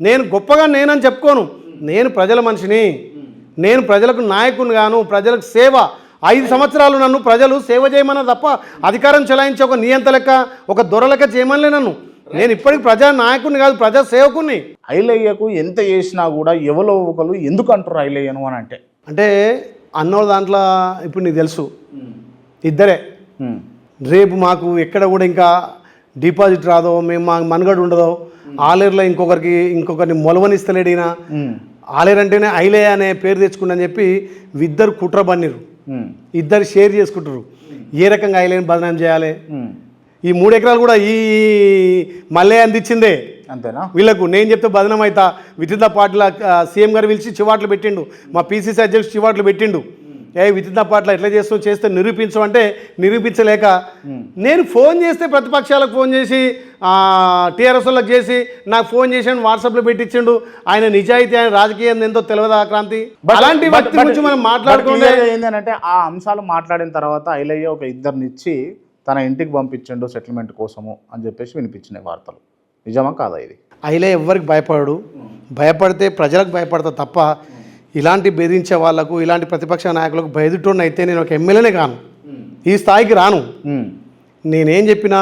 నేను గొప్పగా నేనని చెప్పుకోను. నేను ప్రజల మనిషిని. నేను ప్రజలకు నాయకుని గాను ప్రజలకు సేవ. ఐదు సంవత్సరాలు నన్ను ప్రజలు సేవ చేయమన్న తప్ప అధికారం చెలాయించే ఒక నియంత లెక్క ఒక దొర లెక్క చేయమనిలే నన్ను. నేను ఇప్పటికి ప్రజా నాయకుడిని కాదు ప్రజా సేవకుని ఐలయ్యకు ఎంత చేసినా కూడా ఎవరో ఒకరు ఎందుకు అంటారు ఐలయ్యను అని అంటే? అంటే అన్నోళ్ళ దాంట్లో ఇప్పుడు నీకు తెలుసు. ఇద్దరే. రేపు మాకు ఎక్కడ కూడా ఇంకా డిపాజిట్ రాదో మేము మా మనుగడ ఉండదో ఆలేరులో ఇంకొకరికి ఇంకొకరిని మొలవనిస్తలేడు ఈయన ఉమ్, ఆలేరు అంటేనే ఐలే అనే పేరు తెచ్చుకుందని చెప్పి ఇద్దరు కుట్ర బన్నిరు ఇద్దరు షేర్ చేసుకుంటారు ఏ రకంగా ఐలేని బదనాం చేయాలి. ఈ మూడు ఎకరాలు కూడా ఈ మల్లే అందించిందే. అంతేనా? వీళ్ళకు నేను చెప్తే బదనం అవుతా విత్ ద పార్టీల సీఎం గారు పిలిచి చివాట్లు పెట్టిండు. మా పీసీసీ అధ్యక్షుడు చివాట్లు పెట్టిండు. ఏ ద పార్టీలో ఎట్లా చేస్తావు చేస్తే నిరూపించమంటే నిరూపించలేక. నేను ఫోన్ చేస్తే ప్రతిపక్షాలకు ఫోన్ చేసి టీఆర్ఎస్ వాళ్ళకి చేసి నాకు ఫోన్ చేసాను వాట్సాప్లో పెట్టించిండు ఆయన నిజాయితీ ఆయన రాజకీయం ఎంతో తెలియదా క్రాంతి? అలాంటి వ్యక్తి గురించి మనం మాట్లాడుకుంటే ఏంటంటే ఆ అంశాలు మాట్లాడిన తర్వాత ఐలయ్య ఒక ఇద్దరిని ఇచ్చి తన ఇంటికి పంపించండు సెటిల్మెంట్ కోసము అని చెప్పేసి వినిపించినాయి వార్తలు. నిజమా కాదా ఇది? అయిలే ఎవ్వరికి భయపడడు. భయపడితే ప్రజలకు భయపడతా తప్ప ఇలాంటి బెదిరించే వాళ్ళకు ఇలాంటి ప్రతిపక్ష నాయకులకు బయదుటోడిని అయితే నేను ఒక ఎమ్మెల్యేనే కాను. ఈ స్థాయికి రాను. నేనేం చెప్పినా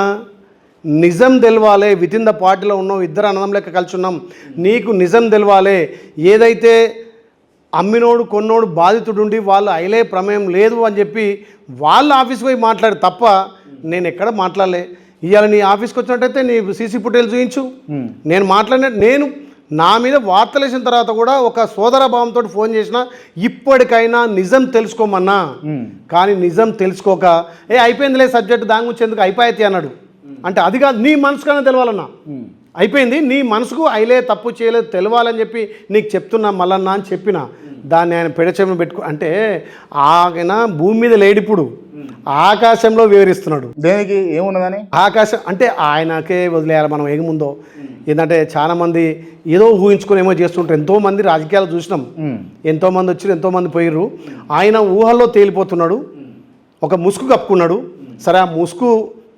నిజం తెలవాలే విత్ ఇన్ ద పార్టీలో ఉన్నాం ఇద్దరు అన్నదం లెక్క కలిసి ఉన్నాం నీకు నిజం తెలవాలే. ఏదైతే అమ్మినోడు కొన్నోడు బాధితుడుండి వాళ్ళు అయిలే ప్రమేయం లేదు అని చెప్పి వాళ్ళ ఆఫీస్కి పోయి మాట్లాడు తప్ప నేను ఎక్కడ మాట్లాడలే. ఇవాళ నీ ఆఫీస్కి వచ్చినట్టయితే నీ సీసీ ఫుటేజ్ చూపించు నేను మాట్లాడిన నేను నా మీద వార్తలు వేసిన తర్వాత కూడా ఒక సోదర భావంతో ఫోన్ చేసిన ఇప్పటికైనా నిజం తెలుసుకోమన్నా. కానీ నిజం తెలుసుకోక ఏ అయిపోయిందిలే సబ్జెక్ట్ దాని గురించి ఎందుకు అయిపోయి అన్నాడు అంటే అది కాదు నీ మనసుకన్నా తెలవాలన్నా. అయిపోయింది. నీ మనసుకు అయిలే తప్పు చేయలేదు తెలవాలని చెప్పి నీకు చెప్తున్నా మల్లన్నా అని చెప్పిన దాన్ని ఆయన పెడచెవిన పెట్టుకో అంటే ఆయన భూమి మీద లేడిప్పుడు ఆకాశంలో వివరిస్తున్నాడు దేనికి? ఏమున్నదని? ఆకాశం అంటే ఆయనకే వదిలేయాలి మనం ఏముందో. ఏంటంటే చాలామంది ఏదో ఊహించుకొని ఏమో చేస్తుంటారు. ఎంతోమంది రాజకీయాలు చూసినాం. ఎంతోమంది వచ్చి ఎంతోమంది పోయిర్రు. ఆయన ఊహల్లో తేలిపోతున్నాడు. ఒక ముసుగు కప్పుకున్నాడు. సరే ఆ ముసుగు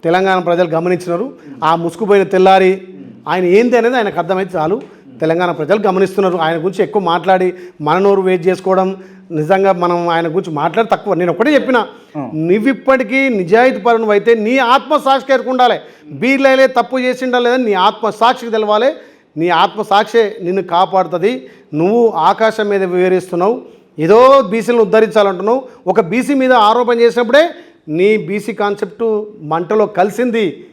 తెలంగాణ ప్రజలు గమనించినారు. ఆ ముసుగు పోయిన తెల్లారి ఆయన ఏంది అనేది ఆయనకు అర్థమైతే చాలు. తెలంగాణ ప్రజలు గమనిస్తున్నారు. ఆయన గురించి ఎక్కువ మాట్లాడి మన నోరు వెయిట్ చేసుకోవడం నిజంగా మనం ఆయన గురించి మాట్లాడి తక్కువ. నేను ఒకటే చెప్పిన నువ్విప్పటికీ నిజాయితీ పరును అయితే నీ ఆత్మసాక్షికి ఎరుకు ఉండాలి బీర్లైలే తప్పు చేసిండా లేదా నీ ఆత్మసాక్షికి తెలవాలి. నీ ఆత్మసాక్షే నిన్ను కాపాడుతుంది. నువ్వు ఆకాశం మీద వివరిస్తున్నావు ఏదో బీసీలను ఉద్ధరించాలంటున్నావు. ఒక బీసీ మీద ఆరోపణ చేసినప్పుడే నీ బీసీ కాన్సెప్టు మంటలో కలిసింది.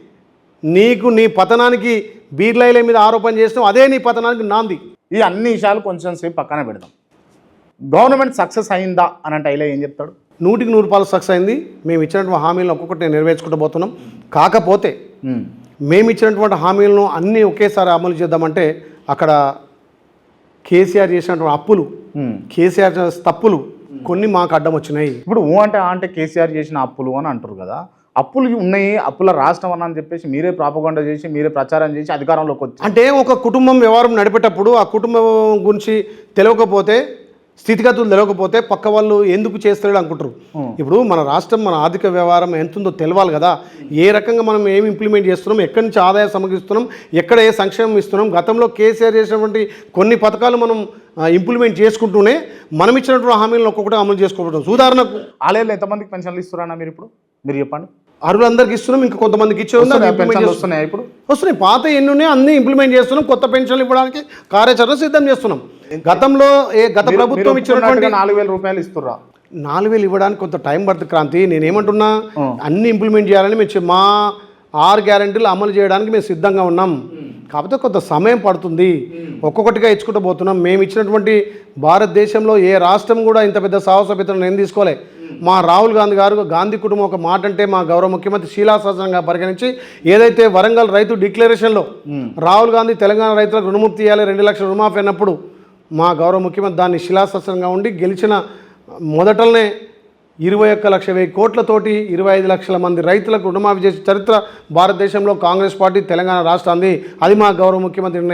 నీకు నీ పతనానికి బీర్లైల మీద ఆరోపణ చేసినావు అదే నీ పతనానికి నాంది. ఈ అన్ని విషయాలు కొంచెం సేపు పక్కన పెడదాం. గవర్నమెంట్ సక్సెస్ అయిందా అని అంటే ఐలయ్య ఏం చెప్తాడు? నూటికి నూరు రూపాయలు సక్సెస్ అయింది. మేము ఇచ్చినటువంటి హామీలను ఒక్కొక్కటి నెరవేర్చుకుంటూ పోతున్నాం. కాకపోతే మేము ఇచ్చినటువంటి హామీలను అన్నీ ఒకేసారి అమలు చేద్దామంటే అక్కడ కేసీఆర్ చేసినటువంటి అప్పులు. కేసీఆర్ చేసిన తప్పులు కొన్ని మాకు అడ్డం వచ్చినాయి. ఇప్పుడు ఊ అంటే ఆ అంటే కేసీఆర్ చేసిన అప్పులు అని అంటారు కదా. అప్పులు ఉన్నాయి అప్పుల రాష్ట్రం అని అని చెప్పేసి మీరే ప్రాపగండ చేసి మీరే ప్రచారం చేసి అధికారంలోకి వచ్చి అంటే ఒక కుటుంబం వ్యవహారం నడిపేటప్పుడు ఆ కుటుంబం గురించి తెలియకపోతే స్థితిగతులు తెలియకపోతే పక్క వాళ్ళు ఎందుకు చేస్తాడు అనుకుంటారు. ఇప్పుడు మన రాష్ట్రం మన ఆర్థిక వ్యవహారం ఎంత ఉందో తెలవాలి కదా. ఏ రకంగా మనం ఏమి ఇంప్లిమెంట్ చేస్తున్నాం ఎక్కడి నుంచి ఆదాయం సమకూరుస్తున్నాం ఎక్కడ ఏ సంక్షేమం ఇస్తున్నాం గతంలో కేసీఆర్ చేసినటువంటి కొన్ని పథకాలు మనం ఇంప్లిమెంట్ చేసుకుంటూనే మనం ఇచ్చినటువంటి హామీలను ఒక్కొక్కటి అమలు చేసుకోవడం. ఉదాహరణకు ఆలయాలు ఎంతమందికి పెన్షన్లు ఇస్తున్నారా మీరు ఇప్పుడు? మీరు చెప్పండి. అర్హులందరికీ ఇస్తున్నాం ఇంకా కొంతమందికి ఇచ్చే వస్తున్నాయా? ఇప్పుడు. వస్తున్నాయి. పాత ఎన్ని ఉన్నాయో అన్ని ఇంప్లిమెంట్ చేస్తున్నాం కొత్త పెన్షన్లు ఇవ్వడానికి కార్యాచరణ సిద్ధం చేస్తున్నాం. గతంలో ఏ గత ప్రభుత్వం ఇచ్చినటువంటి నాలుగు వేల రూపాయలు ఇస్తుర్రా? నాలుగు వేలు ఇవ్వడానికి కొంత టైం పడుతుంది క్రాంతి నేనేమంటున్నా. అన్ని ఇంప్లిమెంట్ చేయాలని మేము మా ఆరు గ్యారంటీలు అమలు చేయడానికి మేము సిద్ధంగా ఉన్నాం. కాకపోతే కొంత సమయం పడుతుంది. ఒక్కొక్కటిగా ఇచ్చుకుంటూ పోతున్నాం. మేము ఇచ్చినటువంటి భారతదేశంలో ఏ రాష్ట్రం కూడా ఇంత పెద్ద సాహసోపేతను నేను తీసుకోలే. మా రాహుల్ గాంధీ గారు గాంధీ కుటుంబం ఒక మాట అంటే మా గౌరవ ముఖ్యమంత్రి శీలాశాసనంగా పరిగణించి ఏదైతే వరంగల్ రైతు డిక్లరేషన్లో రాహుల్ గాంధీ తెలంగాణ రైతులకు రుణముక్తి ఇవ్వాలి రెండు లక్షల రుణమాఫీ అన్నప్పుడు మా గౌరవ ముఖ్యమంత్రి దాన్ని శిలాశాసనంగా ఉండి గెలిచిన మొదటనే ఇరవై ఒక్క లక్ష వెయ్యి కోట్లతోటి ఇరవై ఐదు లక్షల మంది రైతులకు రుణమాఫీ చేసే చరిత్ర భారతదేశంలో కాంగ్రెస్ పార్టీ తెలంగాణ రాష్ట్రాన్ని. అది మా గౌరవ ముఖ్యమంత్రి నిర్ణయం.